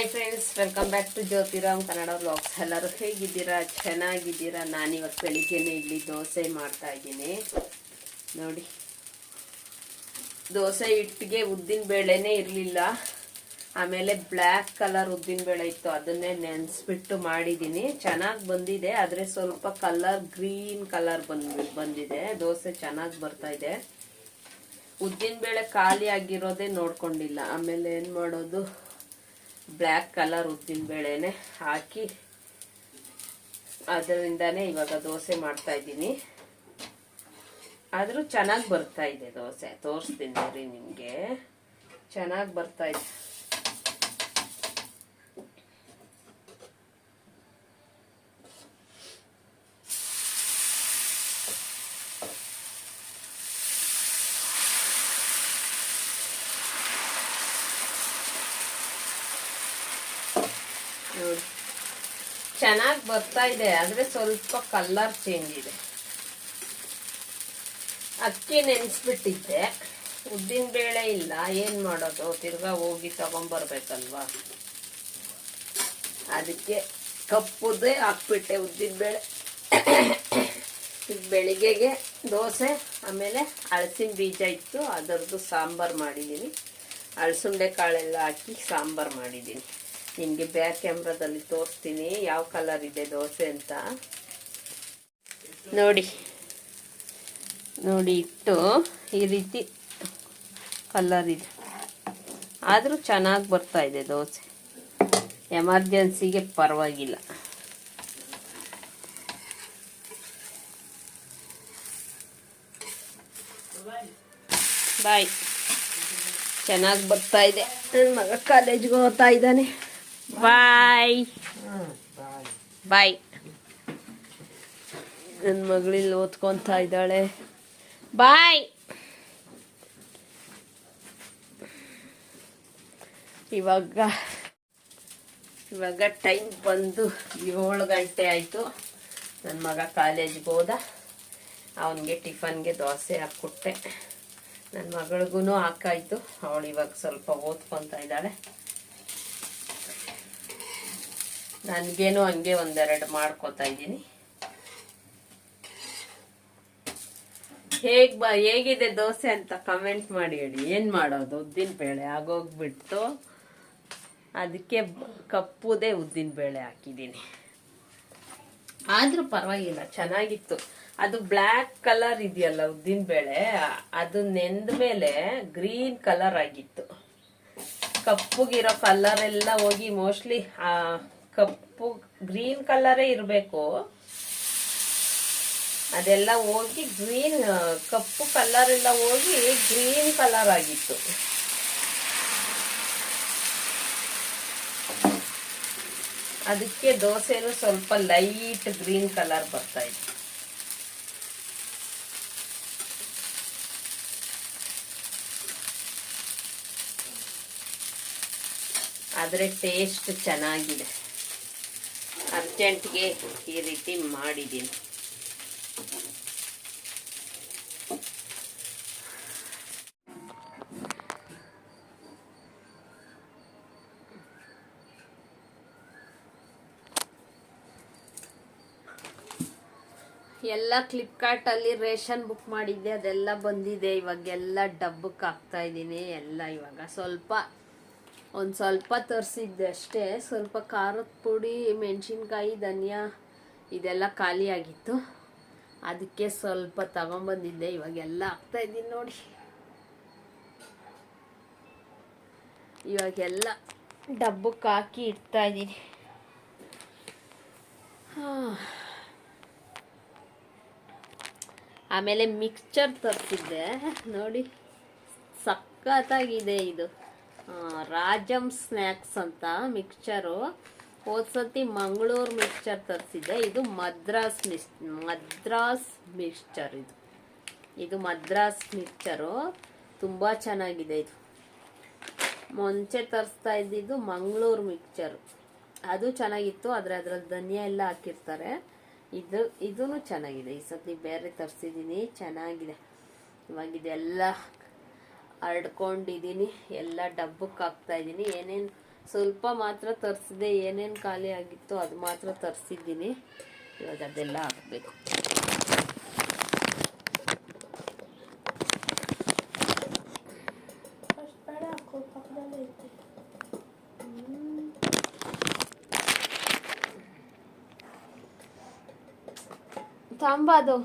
Hi friends welcome back to Jyothiram Kannada vlogs ಎಲ್ಲರೂ ಹೇಗಿದ್ದೀರಾ? ಚೆನ್ನಾಗಿದ್ದೀರಾ? ನಾನಿವತ್ತು ಬೆಳಿಗ್ಗೆನೇ ಇಲ್ಲಿ ದೋಸೆ ಮಾಡ್ತಾ ಇದ್ದೀನಿ. ನೋಡಿ. ದೋಸೆ ಹಿಟ್ಟಿಗೆ ಉದ್ದಿನ ಬೇಳೆನೇ ಇರಲಿಲ್ಲ. ಆಮೇಲೆ ಬ್ಲ್ಯಾಕ್ ಕಲರ್ ಉದ್ದಿನ ಬೇಳೆ ಇತ್ತು, ಅದನ್ನೇ ನೆನೆಸ್ಬಿಟ್ಟು ಮಾಡಿದ್ದೀನಿ. ಚೆನ್ನಾಗಿ ಬಂದಿದೆ, ಆದರೆ ಸ್ವಲ್ಪ ಕಲರ್ ಗ್ರೀನ್ ಕಲರ್ ಬಂದು ಬಂದಿದೆ. ದೋಸೆ ಚೆನ್ನಾಗಿ ಬರ್ತಾ ಇದೆ. ಉದ್ದಿನ ಬೇಳೆ ಖಾಲಿ ಆಗಿರೋದೇ ನೋಡ್ಕೊಂಡಿಲ್ಲ. ಆಮೇಲೆ ಏನು ಮಾಡೋದು? ಬ್ಲ್ಯಾಕ್ ಕಲರ್ ಉದ್ದಿನ ಬೇಳೆನೆ ಹಾಕಿ ಅದರಿಂದಾನೇ ಇವಾಗ ದೋಸೆ ಮಾಡ್ತಾ ಇದ್ದೀನಿ. ಆದರೂ ಚೆನ್ನಾಗಿ ಬರ್ತಾ ಇದೆ ದೋಸೆ. ತೋರಿಸ್ತೀನಿ ರೀ ನಿಮಗೆ. ಚೆನ್ನಾಗಿ ಬರ್ತಾ ಇದೆ. ನೋಡಿ ಚೆನ್ನಾಗಿ ಬರ್ತಾ ಇದೆ, ಆದರೆ ಸ್ವಲ್ಪ ಕಲ್ಲರ್ ಚೇಂಜ್ ಇದೆ. ಅಕ್ಕಿ ನೆನೆಸ್ಬಿಟ್ಟಿದ್ದೆ. ಉದ್ದಿನ ಬೇಳೆ ಇಲ್ಲ, ಏನು ಮಾಡೋದು? ತಿರ್ಗಾ ಹೋಗಿ ತಗೊಂಬರ್ಬೇಕಲ್ವಾ? ಅದಕ್ಕೆ ಕಪ್ಪುದೇ ಹಾಕ್ಬಿಟ್ಟೆ ಉದ್ದಿನ ಬೇಳೆ. ಬೆಳಿಗ್ಗೆಗೆ ದೋಸೆ, ಆಮೇಲೆ ಹಳಸಿನ ಬೀಜ ಇತ್ತು, ಅದರದ್ದು ಸಾಂಬಾರು ಮಾಡಿದ್ದೀನಿ. ಅಳಸುಂಡೆ ಕಾಳೆಲ್ಲ ಹಾಕಿ ಸಾಂಬಾರು ಮಾಡಿದ್ದೀನಿ. ನಿಮಗೆ ಬ್ಯಾಕ್ ಕ್ಯಾಮ್ರಾದಲ್ಲಿ ತೋರಿಸ್ತೀನಿ. ಯಾವ ಕಲರ್ ಇದೆ ದೋಸೆ ಅಂತ. ನೋಡಿ. ನೋಡಿ ಇಟ್ಟು ಈ ರೀತಿ ಕಲರ್ ಇದೆ. ಆದರೂ ಚೆನ್ನಾಗಿ ಬರ್ತಾ ಇದೆ ದೋಸೆ. ಎಮರ್ಜೆನ್ಸಿಗೆ ಪರವಾಗಿಲ್ಲ. ಬಾಯ್. ಚೆನ್ನಾಗಿ ಬರ್ತಾ ಇದೆ. ನನ್ನ ಮಗ ಕಾಲೇಜ್ಗೆ ಹೋಗ್ತಾ ಇದ್ದಾನೆ. ಬಾಯ್ ಬಾಯ್ ನನ್ನ ಮಗಳಿಲ್ಲಿ ಓದ್ಕೊತಾ ಇದ್ದಾಳೆ. ಬಾಯ್ ಇವಾಗ ಇವಾಗ ಟೈಮ್ ಬಂದು ಏಳು ಗಂಟೆ ಆಯಿತು. ನನ್ನ ಮಗ ಕಾಲೇಜ್ಗೆ ಹೋದ. ಅವನಿಗೆ ಟಿಫನ್ಗೆ ದೋಸೆ ಹಾಕ್ಕೊಟ್ಟೆ. ನನ್ನ ಮಗಳಿಗೂ ಹಾಕಾಯ್ತು. ಅವಳು ಇವಾಗ ಸ್ವಲ್ಪ ಓದ್ಕೊತಾ ಇದ್ದಾಳೆ. ನನಗೇನು ಹಂಗೆ ಒಂದೆರಡು ಮಾಡ್ಕೋತಾ ಇದ್ದೀನಿ. ಹೇಗೆ ಬಾ, ಹೇಗಿದೆ ದೋಸೆ ಅಂತ ಕಮೆಂಟ್ ಮಾಡಿ ಹೇಳಿ. ಏನು ಮಾಡೋದು? ಉದ್ದಿನ ಬೇಳೆ ಆಗೋಗ್ಬಿಟ್ಟು ಅದಕ್ಕೆ ಕಪ್ಪುದೇ ಉದ್ದಿನ ಬೇಳೆ ಹಾಕಿದ್ದೀನಿ. ಆದರೂ ಪರವಾಗಿಲ್ಲ, ಚೆನ್ನಾಗಿತ್ತು. ಅದು ಬ್ಲ್ಯಾಕ್ ಕಲರ್ ಇದೆಯಲ್ಲ ಉದ್ದಿನ ಬೇಳೆ, ಅದು ನೆಂದ ಮೇಲೆ ಗ್ರೀನ್ ಕಲರ್ ಆಗಿತ್ತು. ಕಪ್ಪುಗಿರೋ ಕಲರ್ ಎಲ್ಲ ಹೋಗಿ ಮೋಸ್ಟ್ಲಿ ಕಪ್ಪು ಗ್ರೀನ್ ಕಲರೇ ಇರಬೇಕು. ಅದೆಲ್ಲ ಹೋಗಿ ಗ್ರೀನ್ ಕಪ್ಪು ಕಲರ್ ಎಲ್ಲ ಹೋಗಿ ಗ್ರೀನ್ ಕಲರ್ ಆಗಿತ್ತು. ಅದಕ್ಕೆ ದೋಸೆನು ಸ್ವಲ್ಪ ಲೈಟ್ ಗ್ರೀನ್ ಕಲರ್ ಬರ್ತಾ ಇತ್ತು. ಆದರೆ ಟೇಸ್ಟ್ ಚೆನ್ನಾಗಿದೆ. ಅರ್ಜೆಂಟ್ಗೆ ಈ ರೀತಿ ಮಾಡಿದ್ದೀನಿ. ಎಲ್ಲ ಫ್ಲಿಪ್ಕಾರ್ಟಲ್ಲಿ ರೇಷನ್ ಬುಕ್ ಮಾಡಿದ್ದೆ, ಅದೆಲ್ಲ ಬಂದಿದೆ. ಇವಾಗೆಲ್ಲ ಡಬ್ಬಕ್ಕೆ ಹಾಕ್ತಾ ಇದ್ದೀನಿ, ಎಲ್ಲ ಇವಾಗ. ಸ್ವಲ್ಪ ಒಂದು ಸ್ವಲ್ಪ ತರಿಸಿದ್ದೆ ಅಷ್ಟೇ. ಸ್ವಲ್ಪ ಖಾರದ ಪುಡಿ, ಮೆಣಸಿನ್ಕಾಯಿ, ಧನಿಯಾ ಇದೆಲ್ಲ ಖಾಲಿಯಾಗಿತ್ತು ಅದಕ್ಕೆ ಸ್ವಲ್ಪ ತಗೊಂಬಂದಿದ್ದೆ. ಇವಾಗೆಲ್ಲ ಹಾಕ್ತಾ ಇದ್ದೀನಿ ನೋಡಿ. ಇವಾಗೆಲ್ಲ ಡಬ್ಬಕ್ಕೆ ಹಾಕಿ ಇಡ್ತಾ ಇದ್ದೀನಿ. ಆಮೇಲೆ ಮಿಕ್ಸ್ಚರ್ ತರಿಸಿದ್ದೆ. ನೋಡಿ, ಸಖತ್ತಾಗಿದೆ ಇದು. ರಾಜಂ ಸ್ನ್ಯಾಕ್ಸ್ ಅಂತ ಮಿಕ್ಸ್ಚರು. ಹೋದ್ಸತಿ ಮಂಗಳೂರು ಮಿಕ್ಸ್ಚರ್ ತರಿಸಿದ್ದೆ. ಇದು ಮದ್ರಾಸ್ ಮಿಸ್, ಮದ್ರಾಸ್ ಮಿಕ್ಸ್ಚರ್ ಇದು. ಇದು ಮದ್ರಾಸ್ ಮಿಕ್ಸ್ಚರು. ತುಂಬ ಚೆನ್ನಾಗಿದೆ ಇದು. ಮುಂಚೆ ತರಿಸ್ತಾ ಇದ್ದಿದ್ದು ಮಂಗಳೂರು ಮಿಕ್ಸ್ಚರು. ಅದು ಚೆನ್ನಾಗಿತ್ತು, ಆದರೆ ಅದರಲ್ಲಿ ಧನಿಯಾ ಎಲ್ಲ ಹಾಕಿರ್ತಾರೆ. ಇದು ಇದೂ ಚೆನ್ನಾಗಿದೆ. ಈ ಸತಿ ಬೇರೆ ತರಿಸಿದ್ದೀನಿ. ಚೆನ್ನಾಗಿದೆ. ಇವಾಗ ಇದೆಲ್ಲ ಹರಡ್ಕೊಂಡಿದ್ದೀನಿ ಎಲ್ಲ ಡಬ್ಬಕ್ಕೆ ಹಾಕ್ತಾ ಇದ್ದೀನಿ ಏನೇನು ಸ್ವಲ್ಪ ಮಾತ್ರ ತರಿಸಿದೆ ಏನೇನು ಖಾಲಿ ಆಗಿತ್ತು ಅದು ಮಾತ್ರ ತರಿಸಿದ್ದೀನಿ. ಇವಾಗ ಅದೆಲ್ಲ ಹಾಕಬೇಕು. ಫಸ್ಟ್ ಬೇಡ ಹಾಕೋ ಪಕ್ಕದಲ್ಲೇ ಐತೆ ತಾಂಬ ಅದು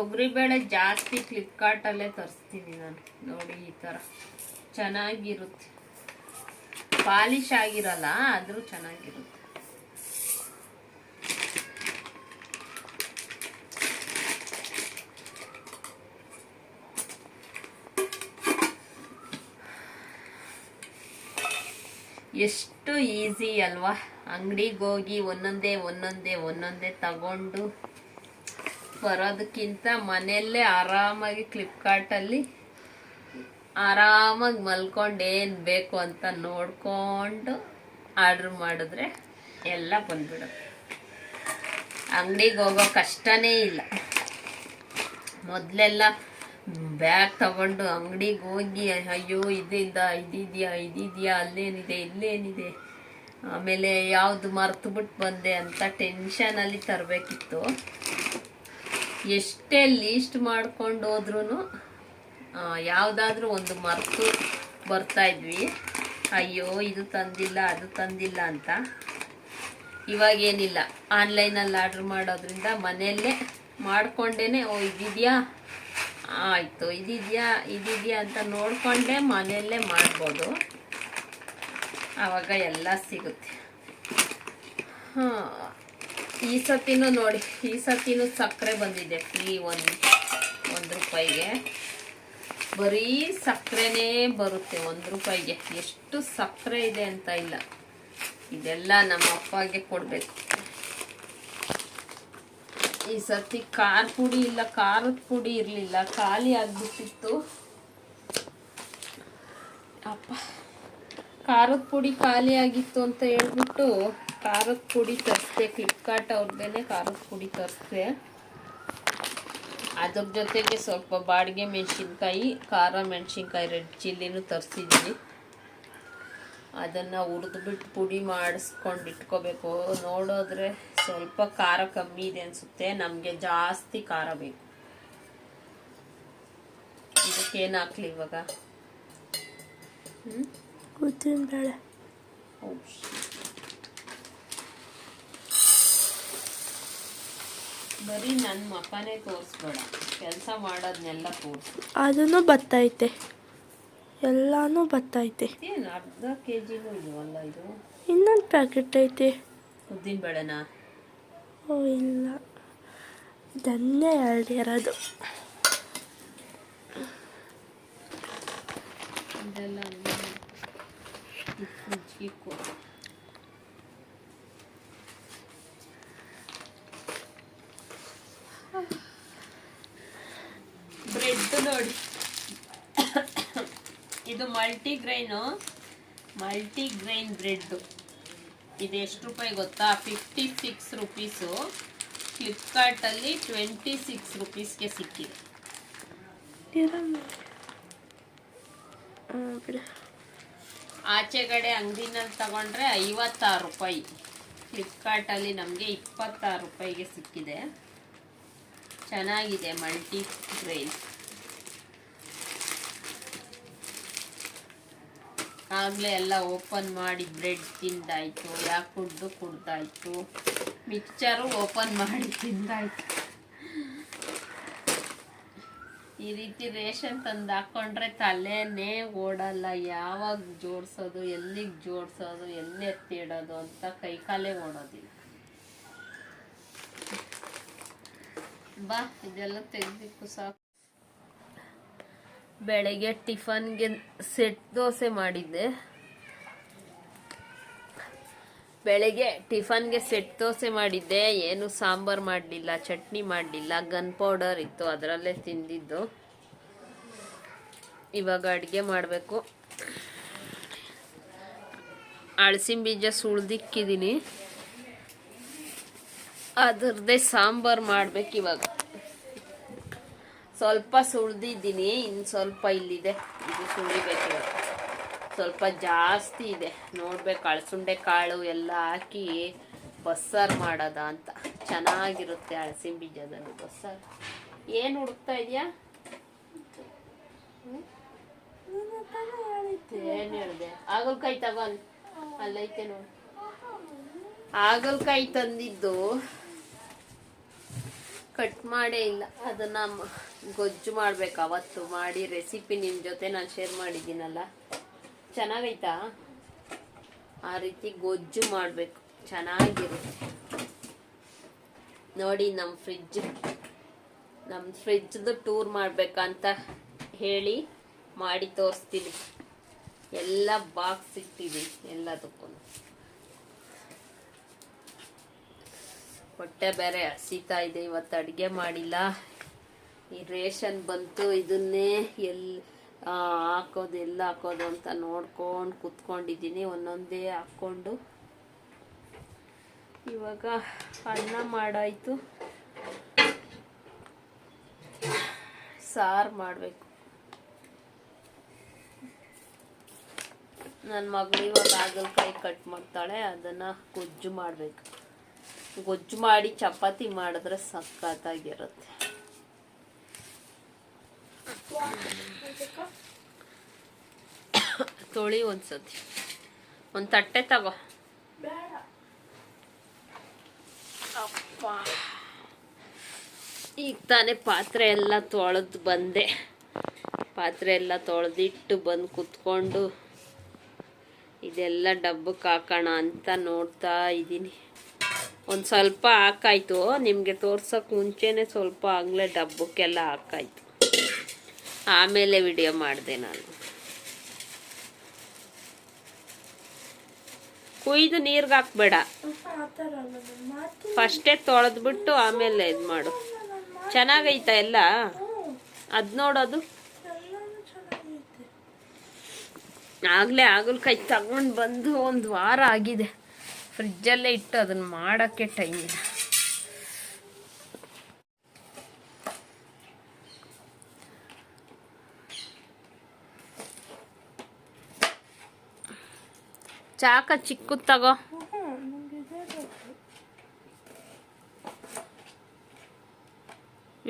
ತೊಗರಿಬೇಳೆ ಜಾಸ್ತಿ ಫ್ಲಿಪ್ಕಾರ್ಟಲ್ಲೇ ತರಿಸ್ತೀನಿ ನಾನು. ನೋಡಿ ಈ ಥರ. ಚೆನ್ನಾಗಿರುತ್ತೆ. ಪಾಲಿಶ್ ಆಗಿರಲ್ಲ, ಆದರೂ ಚೆನ್ನಾಗಿರುತ್ತೆ. ಎಷ್ಟು ಈಸಿ ಅಲ್ವಾ? ಅಂಗಡಿಗೆ ಹೋಗಿ ಒಂದೊಂದೇ ಒಂದೊಂದೇ ಒಂದೊಂದೇ ತಗೊಂಡು ಬರೋದಕ್ಕಿಂತ ಮನೆಯಲ್ಲೇ ಆರಾಮಾಗಿ ಫ್ಲಿಪ್ಕಾರ್ಟಲ್ಲಿ ಆರಾಮಾಗಿ ಮಲ್ಕೊಂಡು ಏನು ಬೇಕು ಅಂತ ನೋಡಿಕೊಂಡು ಆರ್ಡ್ರ್ ಮಾಡಿದ್ರೆ ಎಲ್ಲ ಬಂದ್ಬಿಡುತ್ತೆ. ಅಂಗಡಿಗೆ ಹೋಗೋ ಕಷ್ಟನೇ ಇಲ್ಲ. ಮೊದಲೆಲ್ಲ ಬ್ಯಾಗ್ ತಗೊಂಡು ಅಂಗಡಿಗೆ ಹೋಗಿ, ಅಯ್ಯೋ ಇದಿದಾ ಇದಿದೆಯಾ ಇದಿದೆಯಾ, ಅಲ್ಲೇನಿದೆ, ಇಲ್ಲೇನಿದೆ, ಆಮೇಲೆ ಯಾವುದು ಮರ್ತು ಬಿಟ್ಟು ಬಂದೆ ಅಂತ ಟೆನ್ಷನಲ್ಲಿ ತರಬೇಕಿತ್ತು. ಎಷ್ಟೇ ಲೀಸ್ಟ್ ಮಾಡ್ಕೊಂಡು ಹೋದ್ರೂ ಯಾವುದಾದ್ರೂ ಒಂದು ಮರ್ತು ಬರ್ತಾ ಇದ್ವಿ. ಅಯ್ಯೋ, ಇದು ತಂದಿಲ್ಲ, ಅದು ತಂದಿಲ್ಲ ಅಂತ. ಇವಾಗೇನಿಲ್ಲ. ಆನ್ಲೈನಲ್ಲಿ ಆರ್ಡ್ರ್ ಮಾಡೋದ್ರಿಂದ ಮನೆಯಲ್ಲೇ ಮಾಡಿಕೊಂಡೇ ಓ, ಇದಿದೆಯಾ? ಆಯಿತು, ಇದಿದೆಯಾ ಇದಿದೆಯಾ ಅಂತ ನೋಡಿಕೊಂಡೇ ಮನೆಯಲ್ಲೇ ಮಾಡ್ಬೋದು. ಆವಾಗ ಎಲ್ಲ ಸಿಗುತ್ತೆ. ಹಾಂ ಈ ಸತಿನೂ ನೋಡಿ, ಈ ಸತಿನೂ ಸಕ್ಕರೆ ಬಂದಿದೆ ಫ್ರೀ ಒಂದು ಒಂದು ರೂಪಾಯಿಗೆ. ಬರೀ ಸಕ್ಕರೆನೇ ಬರುತ್ತೆ ಒಂದು ರೂಪಾಯಿಗೆ. ಎಷ್ಟು ಸಕ್ಕರೆ ಇದೆ ಅಂತ ಇಲ್ಲ. ಇದೆಲ್ಲ ನಮ್ಮ ಅಪ್ಪಗೆ ಕೊಡಬೇಕು. ಈ ಸತಿ ಖಾರ ಪುಡಿ ಇಲ್ಲ, ಖಾರದ ಪುಡಿ ಇರಲಿಲ್ಲ, ಖಾಲಿ ಆಗಿಬಿಟ್ಟಿತ್ತು. ಅಪ್ಪ, ಖಾರದ ಪುಡಿ ಖಾಲಿ ಆಗಿತ್ತು ಅಂತ ಹೇಳ್ಬಿಟ್ಟು ಖಾರದ ಪುಡಿ ತರಿಸ್ದೆ ಫ್ಲಿಪ್ಕಾರ್ಟ್ ಅವ್ರದ್ದೇನೆ ಖಾರದ ಪುಡಿ ತರಿಸ್ದೆ. ಅದ್ರ ಜೊತೆಗೆ ಸ್ವಲ್ಪ ಬಾಡಿಗೆ ಮೆಣಸಿನ್ಕಾಯಿ ಖಾರ ಮೆಣಸಿನ್ಕಾಯಿ ರೆಡ್ ಚಿಲ್ಲಿನೂ ತರಿಸಿದ್ವಿ ಅದನ್ನು ಹುರಿದ್ಬಿಟ್ಟು ಪುಡಿ ಮಾಡಿಸ್ಕೊಂಡು ಇಟ್ಕೋಬೇಕು. ನೋಡಿದ್ರೆ ಸ್ವಲ್ಪ ಖಾರ ಕಮ್ಮಿ ಇದೆ ಅನಿಸುತ್ತೆ. ನಮಗೆ ಜಾಸ್ತಿ ಖಾರ ಬೇಕು. ಇದಕ್ಕೇನು ಹಾಕ್ಲಿ ಇವಾಗ? ಹ್ಞೂ ಕೂತಿನ ಬೇಳೆ. Oh, ಬರೀ ನನ್ನ ಮಕ್ಕನೇ ತೋರಿಸ್ಬೇಡ. ಕೆಲಸ ಮಾಡೋದನ್ನೆಲ್ಲ ತೋರಿಸು. ಅದನ್ನು ಬತ್ತೈತೆ. ಎಲ್ಲಾನು ಬತ್ತೈತೆ. ಏನು ಅರ್ಧ ಕೆ ಜಿನೂ ಇಲ್ವಲ್ಲ ಇದು? ಇನ್ನೊಂದು ಪ್ಯಾಕೆಟ್ ಐತೆ. ಉದ್ದಿನ ಬೇಳೆನಾ? ಓ ಇಲ್ಲ. ಧನ್ಯ ಇರೋದು ಇದೆಲ್ಲ ಇಕ್ಕು ಬ್ರೆಡ್ ನೋಡಿ. ಇದು multi multigrain multi grain bread ಇದು ಎಷ್ಟು ರೂಪಾಯಿ ಗೊತ್ತಾ? ಫಿಫ್ಟಿ ಸಿಕ್ಸ್ ರುಪೀಸು ಫ್ಲಿಪ್ಕಾರ್ಟಲ್ಲಿ ಟ್ವೆಂಟಿ ಸಿಕ್ಸ್ ರುಪೀಸ್ಗೆ ಸಿಕ್ಕಿದೆ. ಆಚೆಗಡೆ ಹ್ಞೂ ಆಚೆ ಕಡೆ ಅಂಗಡಿನಲ್ಲಿ ತಗೊಂಡ್ರೆ ಐವತ್ತಾರು ರೂಪಾಯಿ. ಫ್ಲಿಪ್ಕಾರ್ಟಲ್ಲಿ ನಮಗೆ ಇಪ್ಪತ್ತಾರು ರೂಪಾಯಿಗೆ ಸಿಕ್ಕಿದೆ. ಚೆನ್ನಾಗಿದೆ ಮಲ್ಟಿ ಗ್ರೈನ್ ಆಗಲೇ ಎಲ್ಲ ಓಪನ್ ಮಾಡಿ ಬ್ರೆಡ್ ತಿಂದಾಯಿತು ಯಾಕೆ ಫುಡ್ಡು ಕುಡ್ದಾಯಿತು. ಮಿಕ್ಚರು ಓಪನ್ ಮಾಡಿ ತಿಂದಾಯಿತು. ಈ ರೀತಿ ರೇಷನ್ ತಂದು ಹಾಕೊಂಡ್ರೆ ತಲೆನೇ ಓಡಲ್ಲ. ಯಾವಾಗ ಜೋಡಿಸೋದು, ಎಲ್ಲಿಗೆ ಜೋಡಿಸೋದು, ಎಲ್ಲಿ ಎತ್ತಿಡೋದು ಅಂತ ಕೈಕಾಲೇ ಓಡೋದಿಲ್ಲ. ಬಾ, ಇದೆಲ್ಲ ತೆಗ್ದಿಕ್ಕು ಸಾಕು. ಬೆಳಗ್ಗೆ ಟಿಫನ್ಗೆ ಸೆಟ್ ದೋಸೆ ಮಾಡಿದ್ದೆ. ಬೆಳಗ್ಗೆ ಟಿಫನ್ಗೆ ಸೆಟ್ ದೋಸೆ ಮಾಡಿದ್ದೆ. ಏನು ಸಾಂಬಾರ್ ಮಾಡಲಿಲ್ಲ, ಚಟ್ನಿ ಮಾಡಲಿಲ್ಲ ಗನ್ ಪೌಡರ್ ಇತ್ತು, ಅದರಲ್ಲೇ ತಿಂದಿದ್ದು. ಇವಾಗ ಅಡುಗೆ ಮಾಡಬೇಕು. ಅಳಸಿನ ಬೀಜ ಸುಳ್ದಿಕ್ಕಿದ್ದೀನಿ. ಅದರದೇ ಸಾಂಬಾರು ಮಾಡ್ಬೇಕು ಇವಾಗ ಸ್ವಲ್ಪ ಸುಳ್ದಿದ್ದೀನಿ ಇನ್ನು ಸ್ವಲ್ಪ ಇಲ್ಲಿದೆ. ಇದು ಸುಳಿಬೇಕು ಸ್ವಲ್ಪ ಜಾಸ್ತಿ ಇದೆ. ನೋಡ್ಬೇಕು ಅಳಸುಂಡೆ ಕಾಳು ಎಲ್ಲ ಹಾಕಿ ಬಸ್ಸಾರು ಮಾಡೋದ ಅಂತ. ಚೆನ್ನಾಗಿರುತ್ತೆ ಅಳಸಿನ ಬೀಜದಲ್ಲಿ ಬಸ್ಸಾರು. ಏನು ಹುಡುಕ್ತಾ ಇದೆಯಾ? ಏನು ಹೇಳಿದೆ? ಹಾಗಲ್ಕಾಯಿ ತಗೋ ಅಲ್ಲಿ ಅಲ್ಲೈತೆ ನೋಡಿ. ಹಾಗಲ್ಕಾಯಿ ತಂದಿದ್ದು ಕಟ್ ಮಾಡೇ ಇಲ್ಲ. ಅದನ್ನ ಗೊಜ್ಜು ಮಾಡ್ಬೇಕು. ಅವತ್ತು ಮಾಡಿ ರೆಸಿಪಿ ನಿಮ್ಮ ಜೊತೆ ನಾನು ಶೇರ್ ಮಾಡಿದ್ದೀನಲ್ಲ. ಚೆನ್ನಾಗೈತಾ? ಆ ರೀತಿ ಗೊಜ್ಜು ಮಾಡಬೇಕು. ಚೆನ್ನಾಗಿರುತ್ತೆ. ನೋಡಿ ನಮ್ಮ ಫ್ರಿಜ್ ನಮ್ಮ ಫ್ರಿಜ್ದು ಟೂರ್ ಮಾಡ್ಬೇಕಂತ ಹೇಳಿ ಮಾಡಿ ತೋರಿಸ್ತೀನಿ. ಎಲ್ಲ ಬಾಕ್ಸ್ ಇಟ್ಟಿದೀನಿ ಎಲ್ಲದಕ್ಕೂ. ಹೊಟ್ಟೆ ಬೇರೆ ಹಸಿತಾ ಇದೆ, ಇವತ್ತು ಅಡುಗೆ ಮಾಡಿಲ್ಲ. ಈ ರೇಷನ್ ಬಂತು, ಇದನ್ನೇ ಎಲ್ಲಿ ಹಾಕೋದು ಎಲ್ಲ ಹಾಕೋದು ಅಂತ ನೋಡ್ಕೊಂಡು ಕುತ್ಕೊಂಡಿದ್ದೀನಿ. ಒಂದೊಂದೇ ಹಾಕ್ಕೊಂಡು. ಇವಾಗ ಅನ್ನ ಮಾಡಾಯಿತು. ಸಾರು ಮಾಡಬೇಕು. ನನ್ನ ಮಗಳು ಇವಾಗ ಹಾಗಲಕಾಯಿ ಕಟ್ ಮಾಡ್ತಾಳೆ, ಅದನ್ನು ಗೊಜ್ಜು ಮಾಡಬೇಕು. ಗೊಜ್ಜು ಮಾಡಿ ಚಪಾತಿ ಮಾಡಿದ್ರೆ ಸಖತ್ತಾಗಿರುತ್ತೆ. ತೊಳಿ ಒಂದ್ಸತಿ. ಒಂದು ತಟ್ಟೆ ತಗೋ. ಅಪ್ಪ. ಈಗ ತಾನೇ ಪಾತ್ರೆ ಎಲ್ಲ ತೊಳೆದು ಬಂದೆ. ಪಾತ್ರೆ ಎಲ್ಲ ತೊಳೆದಿಟ್ಟು ಬಂದು ಕುತ್ಕೊಂಡು ಇದೆಲ್ಲ ಡಬ್ಬಕ್ಕೆ ಹಾಕೋಣ ಅಂತ ನೋಡ್ತಾ ಇದ್ದೀನಿ. ಒಂದು ಸ್ವಲ್ಪ ಹಾಕಾಯ್ತು. ನಿಮಗೆ ತೋರ್ಸೋಕೆ ಮುಂಚೆನೇ ಸ್ವಲ್ಪ ಆಗಲೇ ಡಬ್ಬಕ್ಕೆಲ್ಲ ಹಾಕಾಯ್ತು. ಆಮೇಲೆ ವಿಡಿಯೋ ಮಾಡಿದೆ ನಾನು. ಕುಯ್ದು ನೀರಿಗೆ ಹಾಕ್ಬೇಡ. ಫಸ್ಟೇ ತೊಳೆದ್ಬಿಟ್ಟು ಆಮೇಲೆ ಇದು ಮಾಡು. ಚೆನ್ನಾಗೈತಾ ಎಲ್ಲ? ಅದು ನೋಡೋದು? ಆಗಲೇ ಆಗಲ್ಕಾಯಿ ತಗೊಂಡು ಬಂದು ಒಂದು ವಾರ ಆಗಿದೆ. ಫ್ರಿಜ್ಜಲ್ಲೇ ಇಟ್ಟು ಅದನ್ನು ಮಾಡೋಕ್ಕೆ ಟೈಮ್ ಇಲ್ಲ. ಚಾಕ ಚಿಕ್ಕದು ತಗೋ.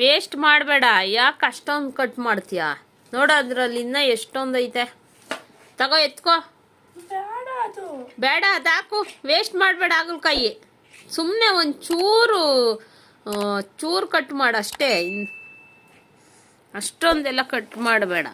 ವೇಸ್ಟ್ ಮಾಡಬೇಡ, ಯಾಕೆ ಅಷ್ಟೊಂದು ಕಟ್ ಮಾಡ್ತೀಯ? ನೋಡು ಅದ್ರಲ್ಲಿ ಇನ್ನೂ ಎಷ್ಟೊಂದು ಐತೆ ತಗೋ, ಎತ್ಕೋ. ಬೇಡ, ಅದಾಕು. ವೇಸ್ಟ್ ಮಾಡಬೇಡ ಹಾಗಲಕಾಯಿ ಸುಮ್ಮನೆ ಒಂದು ಚೂರು ಚೂರು ಕಟ್ ಮಾಡು ಅಷ್ಟೇ ಅಷ್ಟೊಂದೆಲ್ಲ ಕಟ್ ಮಾಡಬೇಡ.